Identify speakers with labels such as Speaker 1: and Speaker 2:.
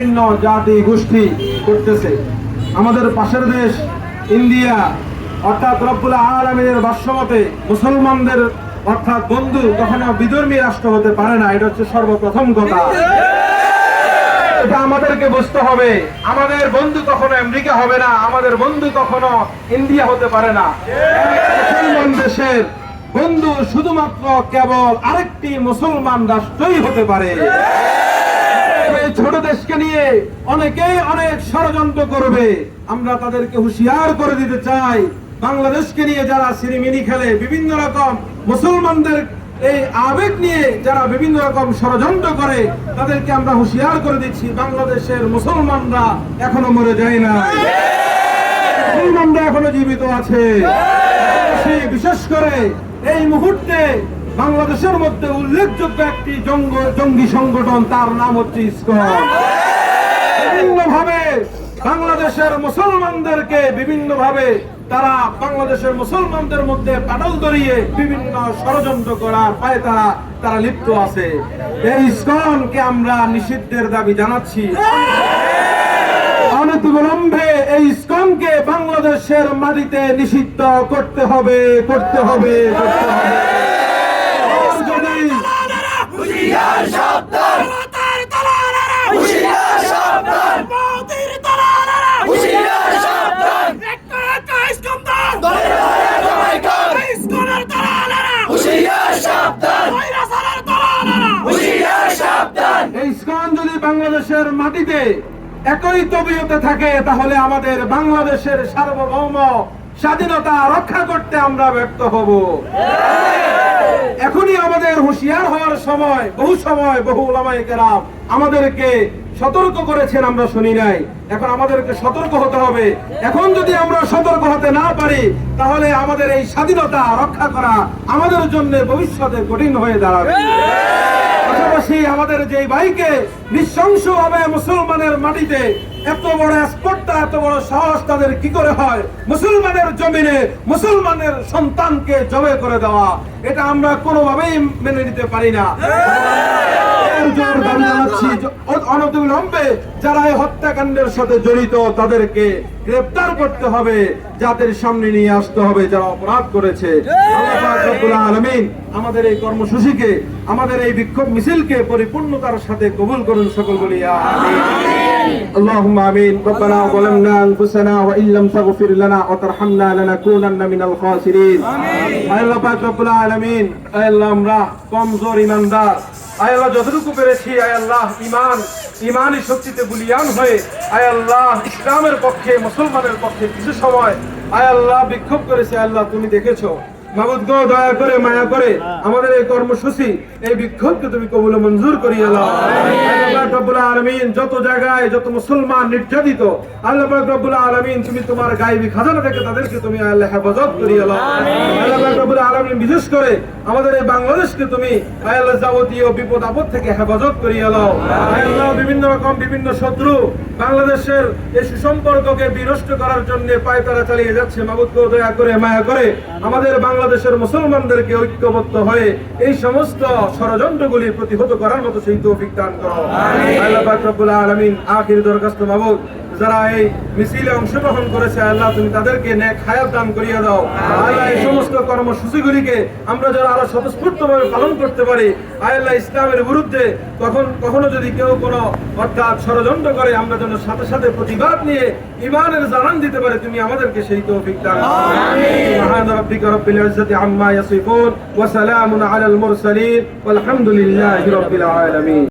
Speaker 1: বিভিন্ন জাতি গোষ্ঠী করতেছে। আমাদের পাশের দেশ ইন্ডিয়া, অর্থাৎ রব্বুল আলমের ভাষ্যমতে মুসলমানদের, অর্থাৎ বন্ধু, কখনো বিধর্মী রাষ্ট্র হতে পারে না। এটা হচ্ছে সর্বপ্রথম কথা। এটা আমাদেরকে বুঝতে হবে। আমাদের বন্ধু কখনো আমেরিকা হবে না। আমাদের বন্ধু কখনো ইন্ডিয়া হতে পারে না। মুসলমান দেশের বন্ধু শুধুমাত্র কেবল আরেকটি মুসলমান রাষ্ট্রই হতে পারে। এই ছোট দেশকে নিয়ে অনেকেই অনেক ষড়যন্ত্র করবে। আমরা তাদেরকে হুঁশিয়ার করে দিতে চাই, বাংলাদেশকে নিয়ে যারা সিনেমিনি খেলে, বিভিন্ন রকম মুসলমানদের এই আবেগ নিয়ে যারা বিভিন্ন রকম ষড়যন্ত্র করে, তাদেরকে আমরা হুঁশিয়ার করে দিচ্ছি, বাংলাদেশের মুসলমানরা এখনও মরে যায় না। মুসলমানরা এখনও জীবিত আছে। বিশেষ করে এই মুহূর্তে বাংলাদেশের মধ্যে উল্লেখযোগ্য একটি জঙ্গ- জঙ্গি সংগঠন, তার নাম হচ্ছে ইসকন। বিভিন্ন ভাবে বাংলাদেশের মুসলমানদেরকে বিভিন্ন ভাবে তারা বাংলাদেশের মুসলমানদের মধ্যে পাটল ধরিয়ে বিভিন্ন ষড়যন্ত্র করার পায়ে তারা তারা লিপ্ত আছে। এই ইসকনকে আমরা নিষিদ্ধের দাবি জানাচ্ছি। অনতিবিলম্বে এই ইসকনকে বাংলাদেশের মাটিতে নিষিদ্ধ করতে হবে করতে হবে করতে হবে।
Speaker 2: হুশিয়ার সাবধান। মাতার দালালেরা হুশিয়ার সাবধান। মোদির দালালেরা হুশিয়ার সাবধান। একটা একটা ইস্কন্দার। দলে দলে জমাই কর ইস্কনের দালালেরা হুশিয়ার সাবধান। ভাইরাসের দালালেরা হুশিয়ার সাবধান।
Speaker 1: ইসকন যদি বাংলাদেশের মাটিতে একই তবিয়তে থাকে তাহলে আমাদের বাংলাদেশের সার্বভৌম স্বাধীনতা রক্ষা করতে আমরা ব্যর্থ হব। এখনই আমাদের হুঁশিয়ার হওয়ার সময়, বহু সময় বহু ওলামায়ে কেরাম আমাদেরকে সতর্ক করেছেন আমরা শুনি নাই। এখন আমাদেরকে সতর্ক হতে হবে। এখন যদি আমরা সতর্ক হতে না পারি, তাহলে আমাদের এই স্বাধীনতা রক্ষা করা আমাদের জন্য ভবিষ্যতে কঠিন হয়ে দাঁড়াবে। পাশাপাশি আমাদের যে ভাইকে ভাবে মুসলমানের মাটিতে এত বড় স্পর্ধা এত বড় সাহস তাদের কি করে হয়? মুসলমানের জমিনে মুসলমানের সন্তানকে জবে করে দেওয়া, এটা আমরা কোনোভাবেই মেনে নিতে পারি না। যারা এই হত্যাকাণ্ডের সাথে জড়িত, তাদেরকে গ্রেফতার করতে হবে যাদের সামনে নিয়ে আসতে হবে যারা অপরাধ করেছে। আমাদের এই কর্মসূচিকে, আমাদের এই বিক্ষোভ মিছিলকে পরিপূর্ণতার সাথে কবুল করুন সকল বলি আমিন اللهم امين ربنا ظلمنا انفسنا وان لم تغفر لنا وترحمنا لنكونن من الخاسرين আয় আল্লাহ পাক রব্বুল আলামিন আয় আল্লাহ আমরা কমজোর ইমানদার আয় আল্লাহ যতটুকু পেরেছি আয় আল্লাহ ইমান ইমানি শক্তিতে বুলিয়ান হয়ে আয় আল্লাহ ইসলামের পক্ষে মুসলমানের পক্ষে কিছু সময় আয় আল্লাহ বিক্ষোভ করেছে আয় আল্লাহ তুমি দেখেছো মাবুদ গো দয়া করে মায়া করে আমাদের এই কর্মসূচি এই বিক্ষোভকে তুমি কবুল মঞ্জুর করিয়ে নাও রব্বুল আলামিন যত জায়গায় যত মুসলমান নির্যাতিত আল্লাহ পাক রব্বুল আলামিন তুমি তোমার গায়বী খাজানা থেকে তাদেরকে তুমি আল্লাহ হেফাজত করিয়ে নাও আল্লাহ রব্বুল আলামিন বিশেষ করে আমাদের এই বাংলাদেশকে তুমি আল্লাহ যাবতীয় বিপদ আপদ থেকে হেফাজত করিয়ে আল্লাহ বিভিন্ন রকম বিভিন্ন শত্রু বাংলাদেশের এই সুসম্পর্ককে বিনষ্ট করার জন্য পায়তারা চালিয়ে যাচ্ছে। মাবুদ গো দয়া করে মায়া করে আমাদের বাংলাদেশের মুসলমানদেরকে ঐক্যবদ্ধ হয়ে এই সমস্ত ষড়যন্ত্রগুলি প্রতিহত করার মতো সেই তৌফিক দান করো। আল্লাহ পাক রব্বুল আলামিন আখির দরখাস্ত মাবুদ। যারা এই মিছিলে অংশগ্রহণ করেছে আল্লাহ তুমি তাদেরকে নেক হায়াত দান করিয়ে দাও। আল্লাহ এই সমস্ত কর্মসূচিগুলিকে আমরা যেন আরও স্বতঃস্ফূর্তভাবে পালন করতে পারি আল্লাহ ইসলামের বিরুদ্ধে কখন কখনো যদি কেউ কোনো অর্থাৎ ষড়যন্ত্র করে আমরা যেন সাথে সাথে প্রতিবাদ নিয়ে ইমানের জানান দিতে পারে তুমি আমাদেরকে সেই তৌফিক দান সুবহান রাব্বিকা রব্বিল ইজ্জাতি আম্মা ইয়াসিফুন ওয়া সালামুন আলাল মুরসালিন ওয়ালহামদুলিল্লাহি রাব্বিল আলামিন।